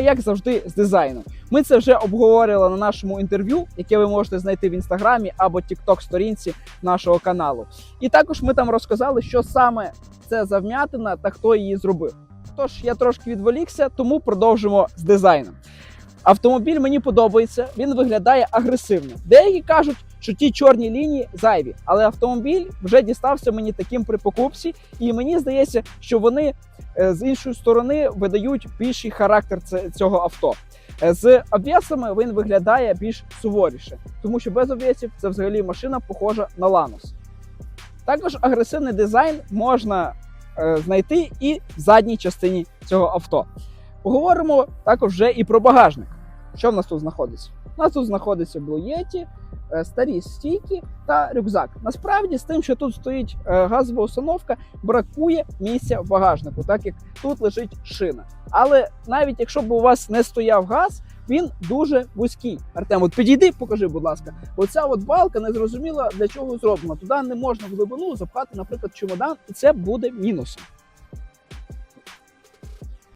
Як завжди, з дизайну. Ми це вже обговорювали на нашому інтерв'ю, яке ви можете знайти в інстаграмі або тікток сторінці нашого каналу. І також ми там розказали, що саме це за вм'ятина та хто її зробив. Тож я трошки відволікся, тому продовжимо з дизайном. Автомобіль мені подобається, він виглядає агресивно. Деякі кажуть, що ті чорні лінії зайві, але автомобіль вже дістався мені таким при покупці, і мені здається, що вони з іншої сторони видають більший характер цього авто. Е, З обвісами він виглядає більш суворіше, тому що без обвісів це взагалі машина похожа на Ланос. Також агресивний дизайн можна е, знайти і в задній частині цього авто. Поговоримо також вже і про багажник. Що в нас тут знаходиться? У нас тут знаходиться блуєті, е, старі стійки та рюкзак. Насправді, з тим, що тут стоїть е, газова установка, бракує місця в багажнику, так як тут лежить шина. Але навіть якщо б у вас не стояв газ, він дуже вузький. Артем, от підійди, покажи, будь ласка. Оця от балка не зрозуміла для чого зроблена. Туди не можна в глибину запхати, наприклад, чемодан, і це буде мінусом.